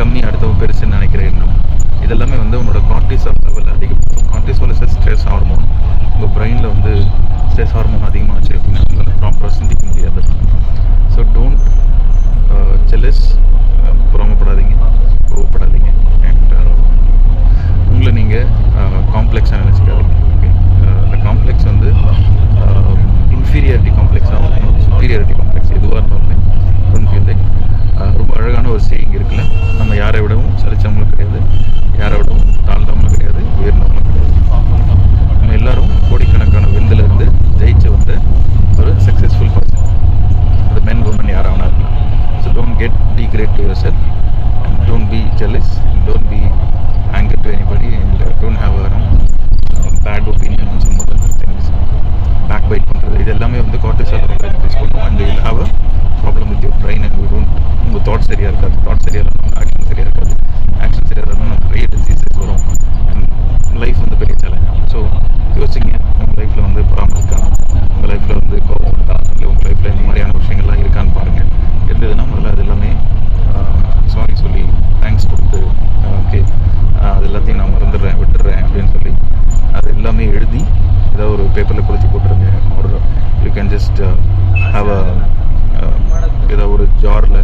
கம்மி அடுத்தவங்க பெருசுன்னு நினைக்கிறேன் எண்ணம் இதெல்லாமே வந்து உன்னோட கார்டிசால் லெவல் அதிகம். கார்டிசால் இஸ் ஸ்ட்ரெஸ் ஹார்மோன் உங்கள் பிரெயினில் வந்து ஸ்ட்ரெஸ் ஹார்மோன் அதிகமாகச்சு அப்படின்னா உங்களால் ப்ராப்பராக சிந்திக்க முடியாது. ஸோ டோன்ட் ஜெலஸ் புறமப்படாதீங்க கோவப்படாதீங்க. அண்ட் uh, உங்களை நீங்கள் காம்ப்ளெக்ஸ் நினச்சிக்காது ஓகே அந்த காம்ப்ளெக்ஸ் வந்து இன்ஃபீரியாரிட்டி காம்ப்ளெக்ஸாக இருக்கும் சுப்பீரியாரிட்டி காம்ப்ளெக்ஸ் எதுவாக இருந்தாலுமே. Uh, ரொம்ப அழகான ஒரு சேயிங் இருக்குல்ல? ஜஸ்ட் அவ ஏதோ ஒரு ஜாரில்